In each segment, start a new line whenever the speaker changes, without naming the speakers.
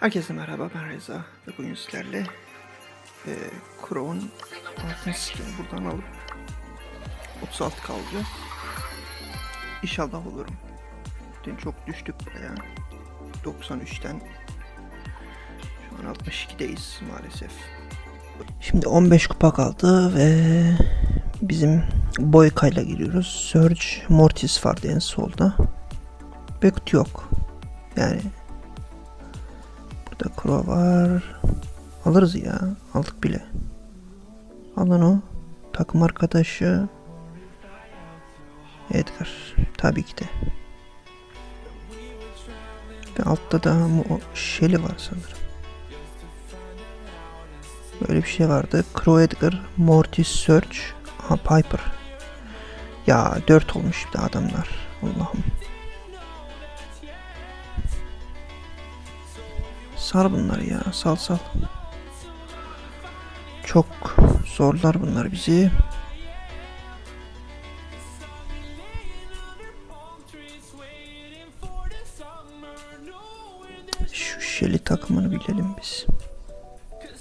Herkese merhaba ben Reza ve bugün sizlerle e, Crow'un altın skin'i buradan alıp 36 kalacağız. İnşallah olurum. Dün çok düştük baya. 93'ten şu an 62'deyiz maalesef. Şimdi 15 kupa kaldı ve bizim Boyka'yla giriyoruz. Surge Mortis vardı en solda. Bekt yok. Yani Burada Crow var. Alırız ya. Aldık bile. Alın o. Takım arkadaşı. Edgar. Tabii ki de. Ve altta da Shelly var sanırım. Böyle bir şey vardı. Crow Edgar, Mortis Search, ha Piper. Ya 4 olmuş bir adamlar. Allah'ım. Sal bunları ya sal sal. Çok zorlar bunlar bizi. Şu Shelly takımını bilelim biz.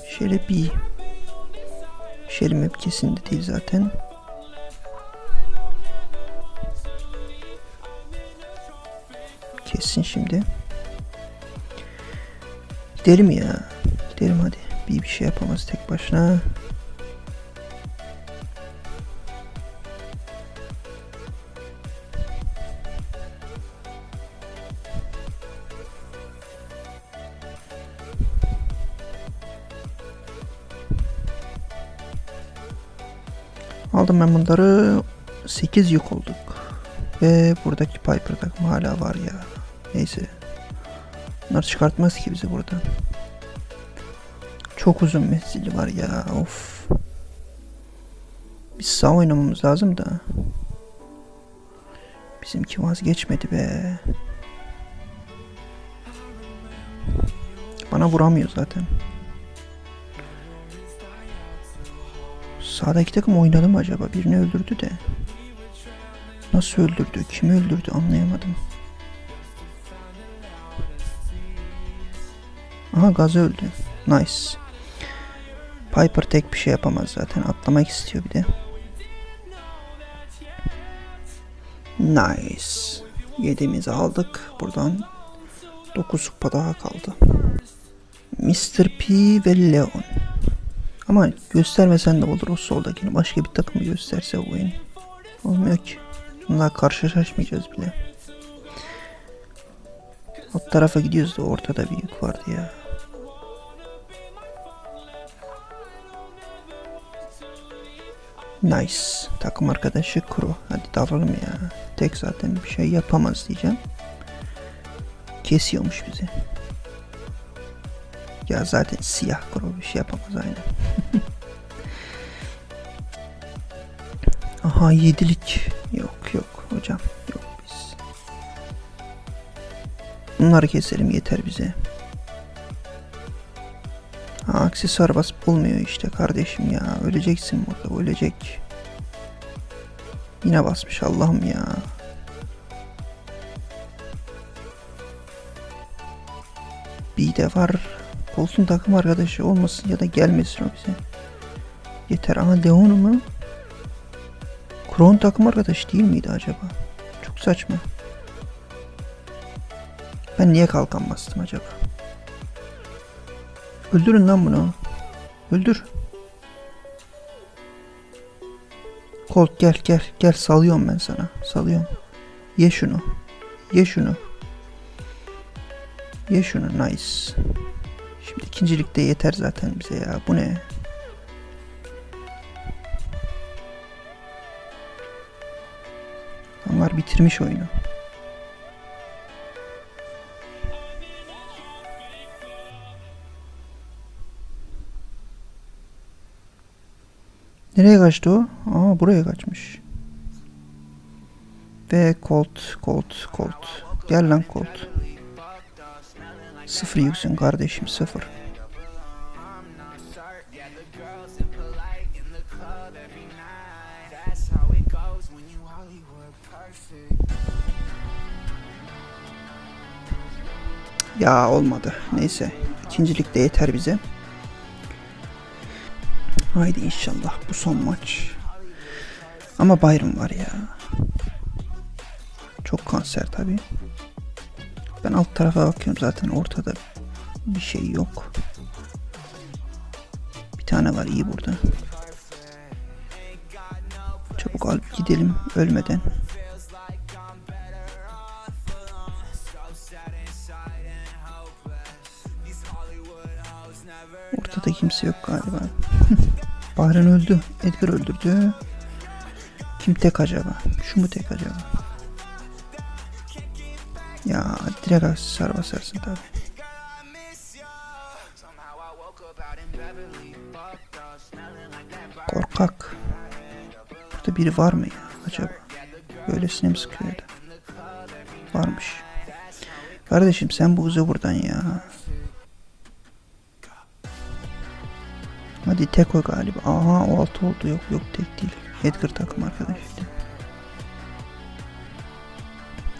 Shelly B. Shelly map kesin de değil zaten. Kesin şimdi. Gidelim ya. Gidelim hadi. Bir bir şey yapamaz tek başına. Aldım ben bunları. 8 yük olduk. Ve buradaki Piper takım hala var ya. Neyse. Bunlar çıkartmaz ki bizi buradan. Çok uzun menzili var ya. Of. Biz sağ oynamamız lazım da. Bizimki vazgeçmedi be. Bana vuramıyor zaten. Sağdaki takım oynadı mı acaba? Birini öldürdü de. Nasıl öldürdü? Kimi öldürdü anlayamadım. Aha gaz öldü. Nice. Piper tek bir şey yapamaz zaten. Atlamak istiyor bir de. Nice. Yediğimizi aldık. Buradan 9 kupa daha kaldı. Mr. P ve Leon. Ama göstermesen de olur o soldakini. Başka bir takımı gösterse oyun. Olmuyor ki. Bunlar karşılaşmayacağız bile. Alt tarafa gidiyoruz da ortada bir yük vardı ya. Nice. Takım arkadaşı Kuro. Hadi dalalım ya. Tek zaten bir şey yapamaz diyeceğim. Kesiyormuş bizi. Ya zaten siyah Kuro bir şey yapamaz aynen. Aha yedilik. Yok yok hocam. Yok biz. Bunları keselim yeter bize. Aksesuar basıp olmuyor işte kardeşim ya. Öleceksin burada ölecek. Yine basmış Allah'ım ya. Bir de var. Colt'un takım arkadaşı olmasın ya da gelmesin o bize. Yeter ama Leon mu? Kron takım arkadaşı değil miydi acaba? Çok saçma. Ben niye kalkan bastım acaba? Öldürün lan bunu. Öldür. Colt gel gel gel salıyorum ben sana. Salıyorum. Ye şunu. Ye şunu. Ye şunu nice. Şimdi ikincilikte yeter zaten bize ya. Bu ne? Onlar bitirmiş oyunu. Nereye kaçtı o? Aa buraya kaçmış. Ve Colt, Colt, Colt. Gel lan Colt. Sıfır yüksün kardeşim sıfır. Ya olmadı. Neyse. İkincilik de yeter bize. Haydi inşallah bu son maç. Ama Bayern var ya. Çok kanser tabi. Ben alt tarafa bakıyorum zaten ortada bir şey yok. Bir tane var iyi burada. Çabuk alıp gidelim ölmeden. Ortada kimse yok galiba. Bahreyn öldü. Edgar öldürdü. Kim tek acaba? Şu mu tek acaba? Ya direkt aksesuar basarsın tabi. Korkak. Burada biri var mı ya acaba? Böylesine mi sıkıyor da? Varmış. Kardeşim sen bu uza buradan ya. Hadi tek o galiba. Aha o altı oldu. Yok yok tek değil. Edgar takım arkadaş.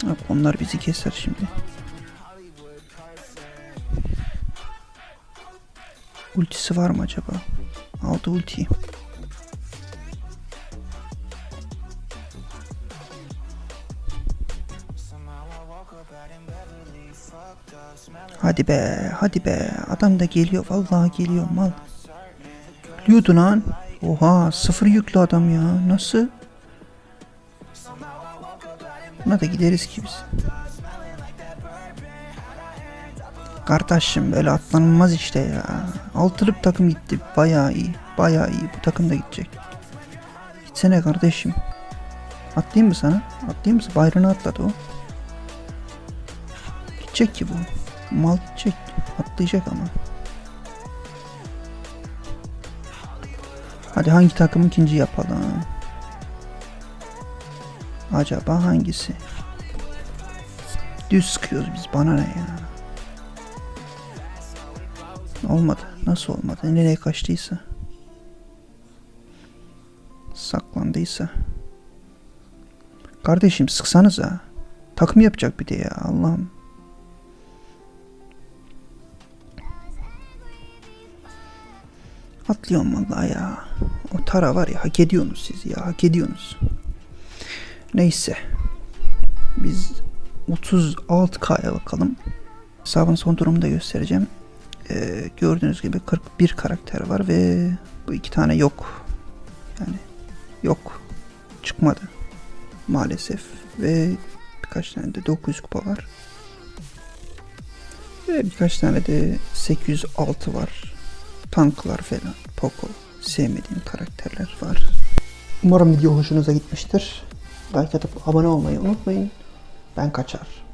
Bak onlar bizi keser şimdi. Ultisi var mı acaba? Aldı ultiyi. Hadi be, hadi be. Adam da geliyor. Vallahi geliyor mal. Biliyordu lan. Oha, sıfır yüklü adam ya. Nasıl? Buna da gideriz ki biz. Kardeşim böyle atlanılmaz işte ya. Altılık takım gitti. Bayağı iyi. Bayağı iyi. Bu takım da gidecek. Gitsene kardeşim. Atlayayım mı sana? Atlayayım mı? Bayrağını atladı o. Gidecek ki bu. Mal gidecek. Atlayacak ama. Hadi hangi takım ikinci yapalım? Acaba hangisi? Düz sıkıyoruz biz bana ne ya? Olmadı. Nasıl olmadı? Nereye kaçtıysa. Saklandıysa. Kardeşim sıksanıza. Takım yapacak bir de ya Allah'ım. Atlıyorum vallahi ya. O tara var ya hak ediyorsunuz siz ya hak ediyorsunuz. Neyse. Biz 36K'ya bakalım. Hesabın son durumunu da göstereceğim. Ee, gördüğünüz gibi 41 karakter var ve bu iki tane yok. Yani yok. Çıkmadı. Maalesef. Ve birkaç tane de 900 kupa var. Ve birkaç tane de 806 var. Tanklar falan. Poco. Sevmediğim karakterler var. Umarım video hoşunuza gitmiştir. Like atıp abone olmayı unutmayın. Ben kaçar.